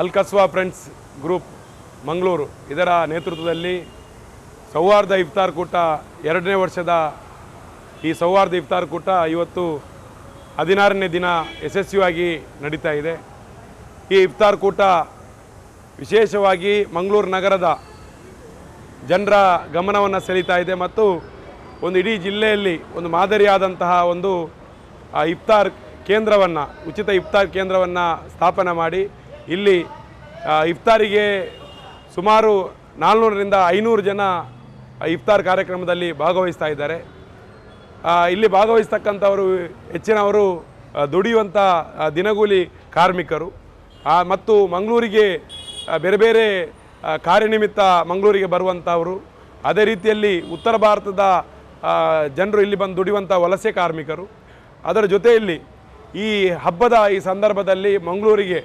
ಅಲ್ ಕಸ್ವಾ friends group Mangaluru, ಇದರ ನೇತೃತ್ವದಲ್ಲಿ ಸೌಹಾರ್ದ ಇಫ್ತಾರ್ ಕೂಟ ಎರಡನೇ ವರ್ಷದ ಈ ಸೌಹಾರ್ದ ಇಫ್ತಾರ್ ಕೂಟ ಇವತ್ತು ಹದಿನಾರನೇ ದಿನ ಯಶಸ್ವಿಯಾಗಿ ನಡೀತಾ ಇದೆ. ಈ ಇಫ್ತಾರ್ ಕೂಟ ವಿಶೇಷವಾಗಿ ಮಂಗಳೂರು ನಗರದ ಜನರ ಗಮನವನ್ನು ಸೆಳೀತಾ ಇದೆ ಮತ್ತು ಒಂದು ಇಡೀ ಜಿಲ್ಲೆಯಲ್ಲಿ ಒಂದು ಮಾದರಿಯಾದಂತಹ ಒಂದು ಇಫ್ತಾರ್ ಕೇಂದ್ರವನ್ನು, ಉಚಿತ ಇಫ್ತಾರ್ ಕೇಂದ್ರವನ್ನು ಸ್ಥಾಪನೆ ಮಾಡಿ ಇಲ್ಲಿ ಇಫ್ತಾರಿಗೆ ಸುಮಾರು ನಾಲ್ನೂರರಿಂದ ಐನೂರು ಜನ ಇಫ್ತಾರ್ ಕಾರ್ಯಕ್ರಮದಲ್ಲಿ ಭಾಗವಹಿಸ್ತಾ ಇದ್ದಾರೆ. ಇಲ್ಲಿ ಭಾಗವಹಿಸ್ತಕ್ಕಂಥವರು ಹೆಚ್ಚಿನವರು ದುಡಿಯುವಂಥ ದಿನಗೂಲಿ ಕಾರ್ಮಿಕರು. ಮತ್ತು ಮಂಗಳೂರಿಗೆ ಬೇರೆ ಬೇರೆ ಕಾರ್ಯನಿಮಿತ್ತ ಮಂಗಳೂರಿಗೆ ಬರುವಂಥವರು. ಅದೇ ರೀತಿಯಲ್ಲಿ ಉತ್ತರ ಭಾರತದ ಜನರು ಇಲ್ಲಿ ಬಂದು ದುಡಿಯುವಂಥ ವಲಸೆ ಕಾರ್ಮಿಕರು. ಅದರ ಜೊತೆಯಲ್ಲಿ ಈ ಹಬ್ಬದ ಈ ಸಂದರ್ಭದಲ್ಲಿ ಮಂಗಳೂರಿಗೆ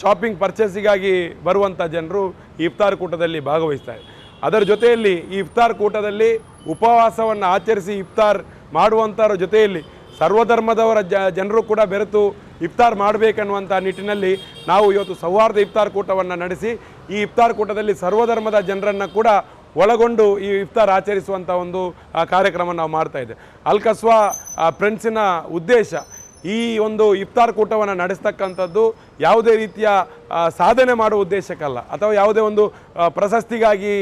ಶಾಪಿಂಗ್ ಪರ್ಚೇಸಿಗಾಗಿ ಬರುವಂಥ ಜನರು ಈ ಇಫ್ತಾರ್ ಕೂಟದಲ್ಲಿ ಭಾಗವಹಿಸ್ತಾರೆ ಅದರ ಜೊತೆಯಲ್ಲಿ ಈ ಇಫ್ತಾರ್ ಕೂಟದಲ್ಲಿ ಉಪವಾಸವನ್ನು ಆಚರಿಸಿ ಇಫ್ತಾರ್ ಮಾಡುವಂಥವ್ರ ಜೊತೆಯಲ್ಲಿ ಸರ್ವಧರ್ಮದವರ ಜನರು ಕೂಡ ಬೆರೆತು ಇಫ್ತಾರ್ ಮಾಡಬೇಕನ್ನುವಂಥ ನಿಟ್ಟಿನಲ್ಲಿ ನಾವು ಇವತ್ತು ಸೌಹಾರ್ದ ಇಫ್ತಾರ್ ಕೂಟವನ್ನು ನಡೆಸಿ, ಈ ಇಫ್ತಾರ್ ಕೂಟದಲ್ಲಿ ಸರ್ವಧರ್ಮದ ಜನರನ್ನು ಕೂಡ ಒಳಗೊಂಡು ಈ ಇಫ್ತಾರ್ ಆಚರಿಸುವಂಥ ಒಂದು ಕಾರ್ಯಕ್ರಮ ನಾವು ಮಾಡ್ತಾ ಇದ್ದೇವೆ. ಅಲ್ಕಸ್ವಾ ಫ್ರೆಂಡ್ಸಿನ ಉದ್ದೇಶ ಈ ಒಂದು ಇಫ್ತಾರ್ ಕೂಟವನ್ನು ನಡೆಸ್ತಕ್ಕಂಥದ್ದು ಯಾವುದೇ ರೀತಿಯ ಸಾಧನೆ ಮಾಡುವ ಉದ್ದೇಶಕ್ಕಲ್ಲ. ಅಥವಾ ಯಾವುದೇ ಒಂದು ಪ್ರಶಸ್ತಿಗಾಗಿ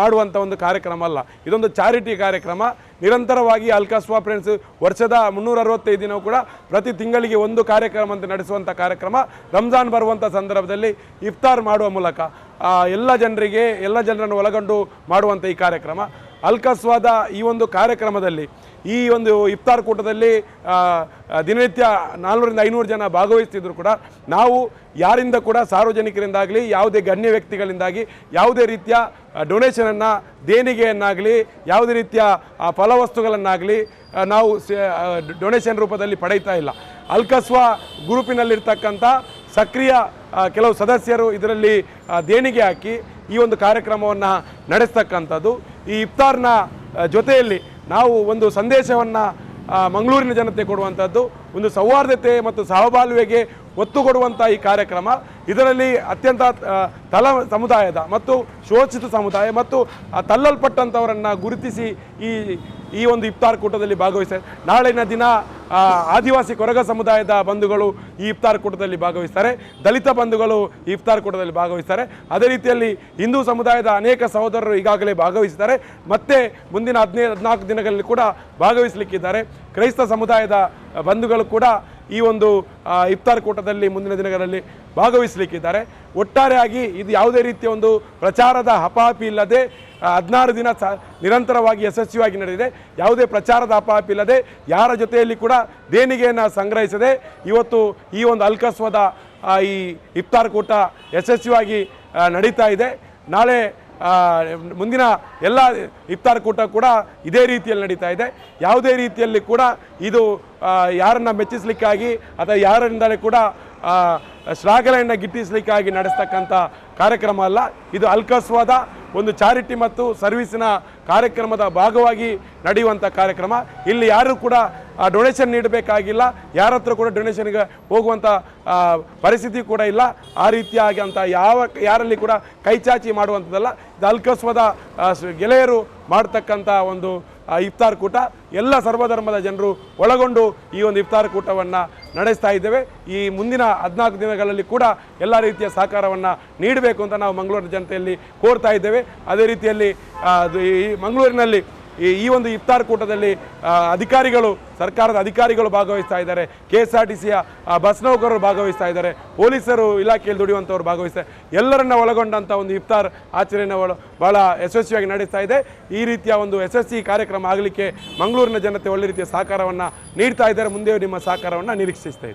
ಮಾಡುವಂಥ ಒಂದು ಕಾರ್ಯಕ್ರಮ ಅಲ್ಲ. ಇದೊಂದು ಚಾರಿಟಿ ಕಾರ್ಯಕ್ರಮ. ನಿರಂತರವಾಗಿ ಅಲ್ಕಾಸ್ವಾ ಫ್ರೆಂಡ್ಸ್ ವರ್ಷದ ಮುನ್ನೂರ ಅರವತ್ತೈದು ದಿನವೂ ಕೂಡ ಪ್ರತಿ ತಿಂಗಳಿಗೆ ಒಂದು ಕಾರ್ಯಕ್ರಮ ಅಂತ ನಡೆಸುವಂಥ ಕಾರ್ಯಕ್ರಮ ರಂಜಾನ್ ಬರುವಂಥ ಸಂದರ್ಭದಲ್ಲಿ ಇಫ್ತಾರ್ ಮಾಡುವ ಮೂಲಕ ಎಲ್ಲ ಜನರಿಗೆ, ಎಲ್ಲ ಜನರನ್ನು ಒಳಗೊಂಡು ಮಾಡುವಂಥ ಈ ಕಾರ್ಯಕ್ರಮ. ಅಲ್ಕಸ್ವಾದ ಈ ಒಂದು ಕಾರ್ಯಕ್ರಮದಲ್ಲಿ, ಈ ಒಂದು ಇಫ್ತಾರ್ ಕೂಟದಲ್ಲಿ ದಿನನಿತ್ಯ ನಾಲ್ನೂರಿಂದ ಐನೂರು ಜನ ಭಾಗವಹಿಸ್ತಿದ್ರು ಕೂಡ. ನಾವು ಯಾರಿಂದ ಕೂಡ ಸಾರ್ವಜನಿಕರಿಂದಾಗಲಿ, ಯಾವುದೇ ಗಣ್ಯ ವ್ಯಕ್ತಿಗಳಿಂದಾಗಿ, ಯಾವುದೇ ರೀತಿಯ ಡೊನೇಷನನ್ನು ದೇಣಿಗೆಯನ್ನಾಗಲಿ, ಯಾವುದೇ ರೀತಿಯ ಫಲವಸ್ತುಗಳನ್ನಾಗಲಿ ನಾವು ಡೊನೇಷನ್ ರೂಪದಲ್ಲಿ ಪಡೀತಾ ಇಲ್ಲ. ಅಲ್ಕಸ್ವ ಗ್ರೂಪಿನಲ್ಲಿರ್ತಕ್ಕಂಥ ಸಕ್ರಿಯ ಕೆಲವು ಸದಸ್ಯರು ಇದರಲ್ಲಿ ದೇಣಿಗೆ ಹಾಕಿ ಈ ಒಂದು ಕಾರ್ಯಕ್ರಮವನ್ನು ನಡೆಸ್ತಕ್ಕಂಥದ್ದು. ಈ ಇಫ್ತಾರ್ನ ಜೊತೆಯಲ್ಲಿ ನಾವು ಒಂದು ಸಂದೇಶವನ್ನು ಮಂಗಳೂರಿನ ಜನತೆ ಕೊಡುವಂಥದ್ದು ಒಂದು ಸೌಹಾರ್ದತೆ ಮತ್ತು ಸಹಬಾಳ್ವೆಗೆ ಒತ್ತು ಕೊಡುವಂಥ ಈ ಕಾರ್ಯಕ್ರಮ. ಇದರಲ್ಲಿ ಅತ್ಯಂತ ತಲ ಸಮುದಾಯದ ಮತ್ತು ಶೋಷಿತ ಸಮುದಾಯ ಮತ್ತು ತಲ್ಲಲ್ಪಟ್ಟಂಥವರನ್ನು ಗುರುತಿಸಿ ಈ ಈ ಒಂದು ಇಫ್ತಾರ್ ಕೂಟದಲ್ಲಿ ಭಾಗವಹಿಸ ನಾಳಿನ ದಿನ ಆದಿವಾಸಿ ಕೊರಗ ಸಮುದಾಯದ ಬಂಧುಗಳು ಈ ಇಫ್ತಾರ್ ಕೂಟದಲ್ಲಿ ಭಾಗವಹಿಸ್ತಾರೆ. ದಲಿತ ಬಂಧುಗಳು ಇಫ್ತಾರ್ ಕೂಟದಲ್ಲಿ ಭಾಗವಹಿಸ್ತಾರೆ. ಅದೇ ರೀತಿಯಲ್ಲಿ ಹಿಂದೂ ಸಮುದಾಯದ ಅನೇಕ ಸಹೋದರರು ಈಗಾಗಲೇ ಭಾಗವಹಿಸಿದ್ದಾರೆ. ಮತ್ತೆ ಮುಂದಿನ ಹದಿನೈದು, ಹದಿನಾಲ್ಕು ದಿನಗಳಲ್ಲಿ ಕೂಡ ಭಾಗವಹಿಸಲಿಕ್ಕಿದ್ದಾರೆ. ಕ್ರೈಸ್ತ ಸಮುದಾಯದ ಬಂಧುಗಳು ಕೂಡ ಈ ಒಂದು ಇಫ್ತಾರ್ ಕೂಟದಲ್ಲಿ ಮುಂದಿನ ದಿನಗಳಲ್ಲಿ ಭಾಗವಹಿಸಲಿಕ್ಕಿದ್ದಾರೆ. ಒಟ್ಟಾರೆಯಾಗಿ ಇದು ಯಾವುದೇ ರೀತಿಯ ಒಂದು ಪ್ರಚಾರದ ಹಪಾಹಪಿ ಇಲ್ಲದೆ ಹದಿನಾರು ದಿನ ಸ, ನಿರಂತರವಾಗಿ ಯಶಸ್ವಿಯಾಗಿ ನಡೆದಿದೆ. ಯಾವುದೇ ಪ್ರಚಾರದ ಅಪಾಪ ಇಲ್ಲದೆ, ಯಾರ ಜೊತೆಯಲ್ಲಿ ಕೂಡ ದೇಣಿಗೆಯನ್ನು ಸಂಗ್ರಹಿಸದೆ, ಇವತ್ತು ಈ ಒಂದು ಅಲ್ಕಸ್ವದ ಈ ಇಫ್ತಾರ್ ಕೂಟ ಯಶಸ್ವಿಯಾಗಿ ನಡೀತಾ ಇದೆ. ನಾಳೆ ಮುಂದಿನ ಎಲ್ಲ ಇಫ್ತಾರ್ ಕೂಟ ಕೂಡ ಇದೇ ರೀತಿಯಲ್ಲಿ ನಡೀತಾ ಇದೆ. ಯಾವುದೇ ರೀತಿಯಲ್ಲಿ ಕೂಡ ಇದು ಯಾರನ್ನ ಮೆಚ್ಚಿಸಲಿಕ್ಕಾಗಿ ಅಥವಾ ಯಾರಿಂದಲೇ ಕೂಡ ಶ್ಲಾಘನೆಯನ್ನು ಗಿಟ್ಟಿಸಲಿಕ್ಕಾಗಿ ನಡೆಸ್ತಕ್ಕಂಥ ಕಾರ್ಯಕ್ರಮ ಅಲ್ಲ. ಇದು ಅಲ್ಕಸ್ವಾದ ಒಂದು ಚಾರಿಟಿ ಮತ್ತು ಸರ್ವಿಸಿನ ಕಾರ್ಯಕ್ರಮದ ಭಾಗವಾಗಿ ನಡೆಯುವಂಥ ಕಾರ್ಯಕ್ರಮ. ಇಲ್ಲಿ ಯಾರೂ ಕೂಡ ಡೊನೇಷನ್ ನೀಡಬೇಕಾಗಿಲ್ಲ. ಯಾರ ಹತ್ರ ಕೂಡ ಡೊನೇಷನ್ಗೆ ಹೋಗುವಂಥ ಪರಿಸ್ಥಿತಿ ಕೂಡ ಇಲ್ಲ. ಆ ರೀತಿಯಾಗಿ ಅಂತ ಯಾವ ಯಾರಲ್ಲಿ ಕೂಡ ಕೈಚಾಚಿ ಮಾಡುವಂಥದ್ದಲ್ಲ. ಇದು ಅಲ್ಕಸ್ವದ ಗೆಳೆಯರು ಮಾಡ್ತಕ್ಕಂಥ ಒಂದು ಆ, ಇಫ್ತಾರ್ ಕೂಟ. ಎಲ್ಲ ಸರ್ವಧರ್ಮದ ಜನರು ಒಳಗೊಂಡು ಈ ಒಂದು ಇಫ್ತಾರ್ ಕೂಟವನ್ನು ನಡೆಸ್ತಾ ಇದ್ದೇವೆ. ಈ ಮುಂದಿನ ಹದಿನಾಲ್ಕು ದಿನಗಳಲ್ಲಿ ಕೂಡ ಎಲ್ಲ ರೀತಿಯ ಸಹಕಾರವನ್ನು ನೀಡಬೇಕು ಅಂತ ನಾವು ಮಂಗಳೂರಿನ ಜನತೆಯಲ್ಲಿ ಕೋರ್ತಾ ಇದ್ದೇವೆ. ಅದೇ ರೀತಿಯಲ್ಲಿ ಈ ಮಂಗಳೂರಿನಲ್ಲಿ ಈ ಈ ಒಂದು ಇಫ್ತಾರ್ ಕೂಟದಲ್ಲಿ ಅಧಿಕಾರಿಗಳು, ಸರ್ಕಾರದ ಅಧಿಕಾರಿಗಳು ಭಾಗವಹಿಸ್ತಾ ಇದ್ದಾರೆ. ಕೆ ಎಸ್ ಆರ್ ಟಿ ಸಿಯ ಬಸ್ ನೌಕರರು ಭಾಗವಹಿಸ್ತಾ ಇದ್ದಾರೆ. ಪೊಲೀಸರು, ಇಲಾಖೆಯಲ್ಲಿ ದುಡಿಯುವಂಥವ್ರು ಭಾಗವಹಿಸ್ತಾರೆ ಎಲ್ಲರನ್ನ ಒಳಗೊಂಡಂಥ ಒಂದು ಇಫ್ತಾರ್ ಆಚರಣೆ ಬಹಳ ಯಶಸ್ವಿಯಾಗಿ ನಡೆಸ್ತಾ ಇದೆ. ಈ ರೀತಿಯ ಒಂದು ಯಶಸ್ವಿ ಕಾರ್ಯಕ್ರಮ ಆಗಲಿಕ್ಕೆ ಮಂಗಳೂರಿನ ಜನತೆ ಒಳ್ಳೆ ರೀತಿಯ ಸಹಕಾರವನ್ನು ನೀಡ್ತಾ ಇದ್ದಾರೆ. ಮುಂದೆ ನಿಮ್ಮ ಸಹಕಾರವನ್ನು ನಿರೀಕ್ಷಿಸ್ತಾ